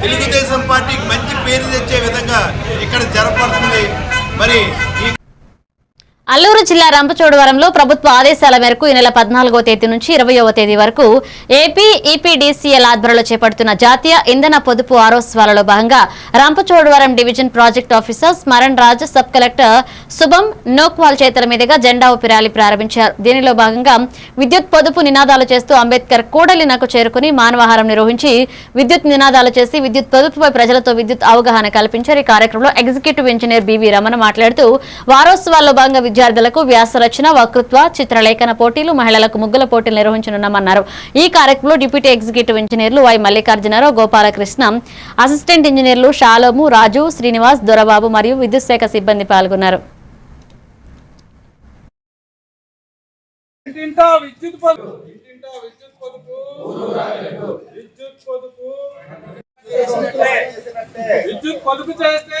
తెలుగుదేశం పార్టీకి మంచి పేరు తెచ్చే విధంగా ఇక్కడ జరపడుతుంది మరి ఈ అల్లూరు జిల్లా రంపచోడవరంలో ప్రభుత్వ ఆదేశాల మేరకు ఈ నెల పద్నాలుగో తేదీ నుంచి ఇరవయవ తేదీ వరకు ఏపీ ఈపీడీసీఎల్ ఆధ్వర్యంలో చేపడుతున్న జాతీయ ఇంధన పొదుపు ఆరోత్సవాలలో భాగంగా Rampachodavaram division project officer Smaran Raj sub collector Shubham Nokwal చేతుల మీదుగా జెండా ఊపి ర్యాలీ ప్రారంభించారు. దీనిలో భాగంగా విద్యుత్ పొదుపు నినాదాలు చేస్తూ అంబేద్కర్ కూడలినకు చేరుకుని మానవాహారం నిర్వహించి విద్యుత్ నినాదాలు చేసి విద్యుత్ పొదుపుపై ప్రజలతో విద్యుత్ అవగాహన కల్పించారు. ఈ కార్యక్రమంలో ఎగ్జిక్యూటివ్ ఇంజనీర్ బీవీ రమణ మాట్లాడుతూ వారోత్సవాల్లో భాగంగా విద్యార్థులకు వ్యాస రచన వక్తృత్వ చిత్రలేఖన పోటీలు మహిళలకు ముగ్గుల పోటీలు నిర్వహించనున్నామన్నారు. ఈ కార్యక్రమంలో డిప్యూటీ ఎగ్జిక్యూటివ్ ఇంజనీర్లు వై మల్లికార్జునరావు గోపాలకృష్ణ అసిస్టెంట్ ఇంజనీర్లు షాలోము రాజు శ్రీనివాస్ దొరబాబు మరియు విద్యుత్ శాఖ సిబ్బంది పాల్గొన్నారు. ఇంటింటా విద్యుత్ పొదుపు. ఇంటింటా విద్యుత్ పొదుపు. విద్యుత్ పొదుపు. విద్యుత్ పొదుపు చేస్తే